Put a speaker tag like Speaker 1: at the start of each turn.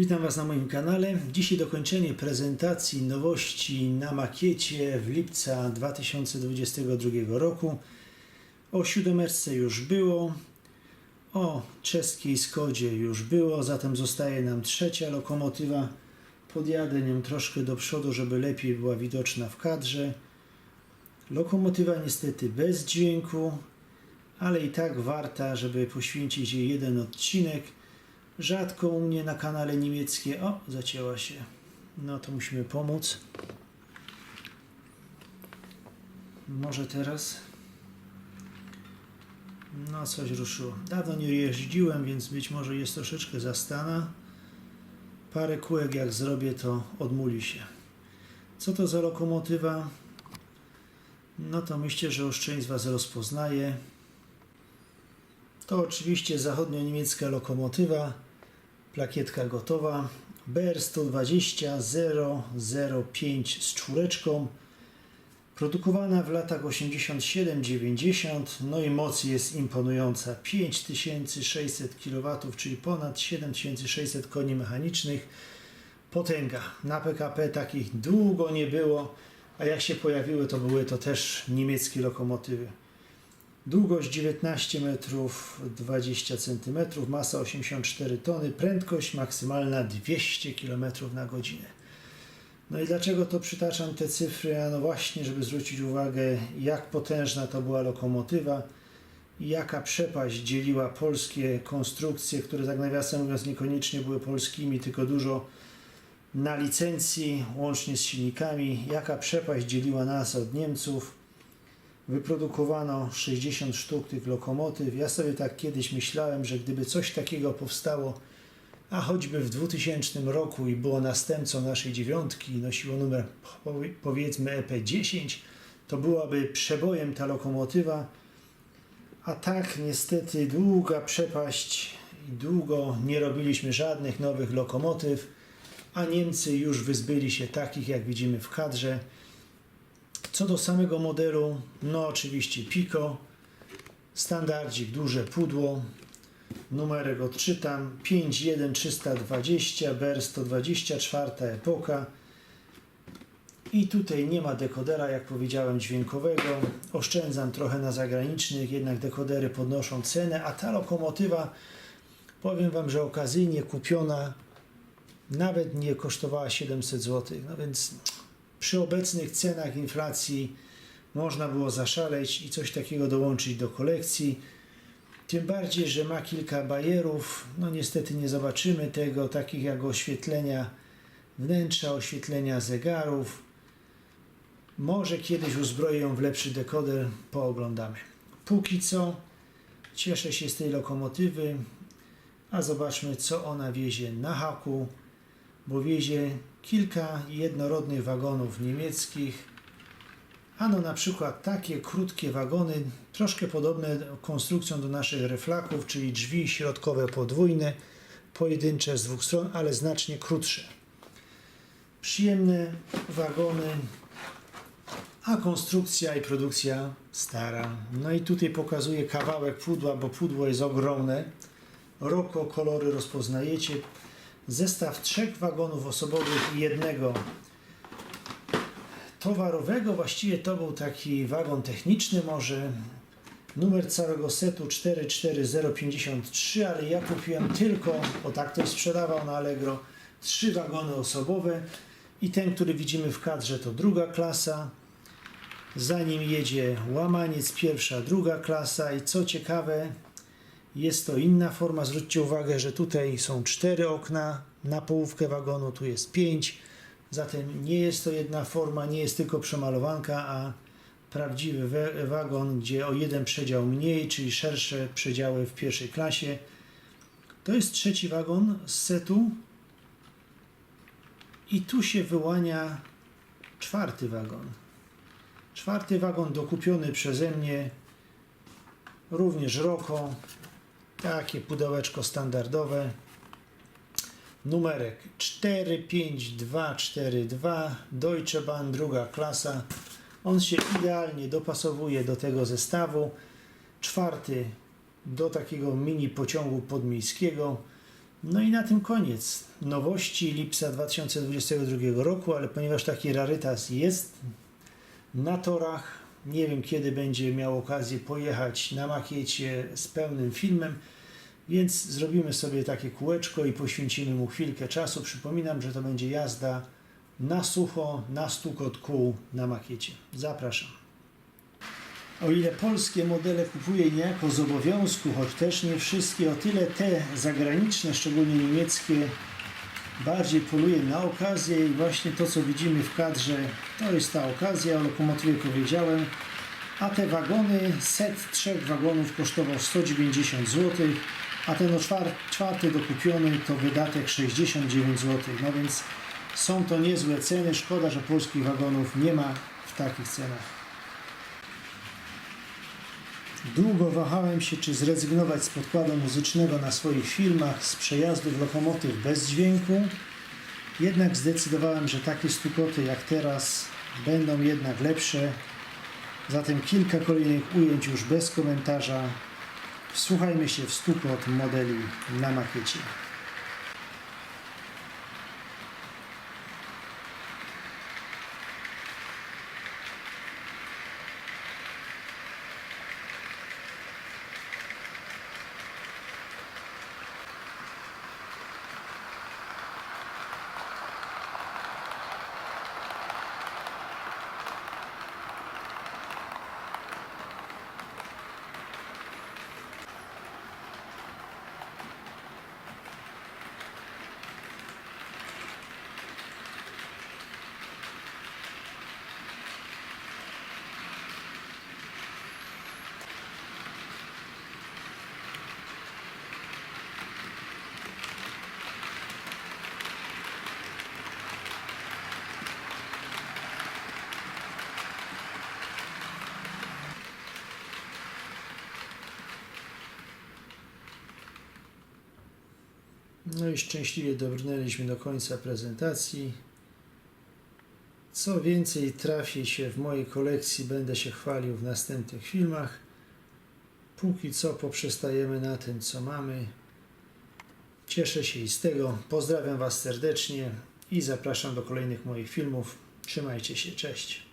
Speaker 1: Witam Was na moim kanale. Dzisiaj dokończenie prezentacji nowości na makiecie w lipca 2022 roku. O siódemeczce już było, o czeskiej Skodzie już było, zatem zostaje nam trzecia lokomotywa. Podjadę nią troszkę do przodu, żeby lepiej była widoczna w kadrze. Lokomotywa niestety bez dźwięku, ale i tak warta, żeby poświęcić jej jeden odcinek. Rzadko u mnie na kanale niemieckie. O, zacięła się. No to musimy pomóc. Może teraz. No, coś ruszyło. Dawno nie jeździłem, więc być może jest troszeczkę zastana. Parę kółek jak zrobię, to odmuli się. Co to za lokomotywa? No to myślę, że oszczędź Was rozpoznaje. To oczywiście zachodnio-niemiecka lokomotywa, plakietka gotowa, BR120 005 z czwóreczką, produkowana w latach 87-90, no i moc jest imponująca, 5600 kW, czyli ponad 7600 koni mechanicznych, potęga. Na PKP takich długo nie było, a jak się pojawiły, to były to też niemieckie lokomotywy. Długość 19 metrów 20 cm, masa 84 tony, prędkość maksymalna 200 km na godzinę. No i dlaczego to przytaczam te cyfry? No właśnie, żeby zwrócić uwagę, jak potężna to była lokomotywa i jaka przepaść dzieliła polskie konstrukcje, które tak nawiasem mówiąc niekoniecznie były polskimi, tylko dużo na licencji, łącznie z silnikami, jaka przepaść dzieliła nas od Niemców. Wyprodukowano 60 sztuk tych lokomotyw. Ja sobie tak kiedyś myślałem, że gdyby coś takiego powstało, a choćby w 2000 roku i było następcą naszej dziewiątki, nosiło numer powie- powiedzmy EP10, to byłaby przebojem ta lokomotywa. A tak niestety długa przepaść i długo nie robiliśmy żadnych nowych lokomotyw, a Niemcy już wyzbyli się takich, jak widzimy w kadrze. Co do samego modelu, no oczywiście Pico, standardzik, duże pudło, numerek odczytam, 51320, BR 124 epoka. I tutaj nie ma dekodera, jak powiedziałem, dźwiękowego, oszczędzam trochę na zagranicznych, jednak dekodery podnoszą cenę, a ta lokomotywa, powiem Wam, że okazyjnie kupiona nawet nie kosztowała 700 zł, no więc przy obecnych cenach inflacji można było zaszaleć i coś takiego dołączyć do kolekcji. Tym bardziej, że ma kilka bajerów. No niestety nie zobaczymy tego, takich jak oświetlenia wnętrza, oświetlenia zegarów. Może kiedyś uzbroję ją w lepszy dekoder, pooglądamy. Póki co cieszę się z tej lokomotywy, a zobaczmy co ona wiezie na haku bo wiezie kilka jednorodnych wagonów niemieckich. Ano na przykład takie krótkie wagony, troszkę podobne konstrukcją do naszych reflaków, czyli drzwi środkowe podwójne, pojedyncze z dwóch stron, ale znacznie krótsze. Przyjemne wagony, a konstrukcja i produkcja stara. No i tutaj pokazuję kawałek pudła, bo pudło jest ogromne. Roko, kolory rozpoznajecie zestaw trzech wagonów osobowych i jednego towarowego. Właściwie to był taki wagon techniczny może. Numer całego setu 44053, ale ja kupiłem tylko, bo tak ktoś sprzedawał na Allegro, trzy wagony osobowe i ten, który widzimy w kadrze to druga klasa. Za nim jedzie łamaniec pierwsza, druga klasa i co ciekawe, jest to inna forma. Zwróćcie uwagę, że tutaj są cztery okna na połówkę wagonu, tu jest pięć. Zatem nie jest to jedna forma, nie jest tylko przemalowanka, a prawdziwy wagon, gdzie o jeden przedział mniej, czyli szersze przedziały w pierwszej klasie. To jest trzeci wagon z setu. I tu się wyłania czwarty wagon. Czwarty wagon dokupiony przeze mnie, również Roko, takie pudełeczko standardowe. Numerek 45242 Deutsche Bahn druga klasa. On się idealnie dopasowuje do tego zestawu. Czwarty do takiego mini pociągu podmiejskiego. No i na tym koniec. Nowości lipca 2022 roku, ale ponieważ taki rarytas jest na torach, nie wiem kiedy będzie miał okazję pojechać na makiecie z pełnym filmem, więc zrobimy sobie takie kółeczko i poświęcimy mu chwilkę czasu. Przypominam, że to będzie jazda na sucho, na stukot kół na makiecie. Zapraszam. O ile polskie modele kupuję niejako z obowiązku, choć też nie wszystkie, o tyle te zagraniczne, szczególnie niemieckie, bardziej poluję na okazję i właśnie to, co widzimy w kadrze, to jest ta okazja, o lokomotywie powiedziałem, a te wagony, set trzech wagonów kosztował 190 zł, a ten czwarty dokupiony to wydatek 69 zł, no więc są to niezłe ceny, szkoda, że polskich wagonów nie ma w takich cenach. Długo wahałem się, czy zrezygnować z podkładu muzycznego na swoich filmach z przejazdów lokomotyw bez dźwięku. Jednak zdecydowałem, że takie stukoty jak teraz będą jednak lepsze. Zatem kilka kolejnych ujęć już bez komentarza. Wsłuchajmy się w stukot modeli na makiecie. No i szczęśliwie dobrnęliśmy do końca prezentacji. Co więcej trafi się w mojej kolekcji, będę się chwalił w następnych filmach. Póki co poprzestajemy na tym, co mamy. Cieszę się i z tego. Pozdrawiam Was serdecznie i zapraszam do kolejnych moich filmów. Trzymajcie się, cześć.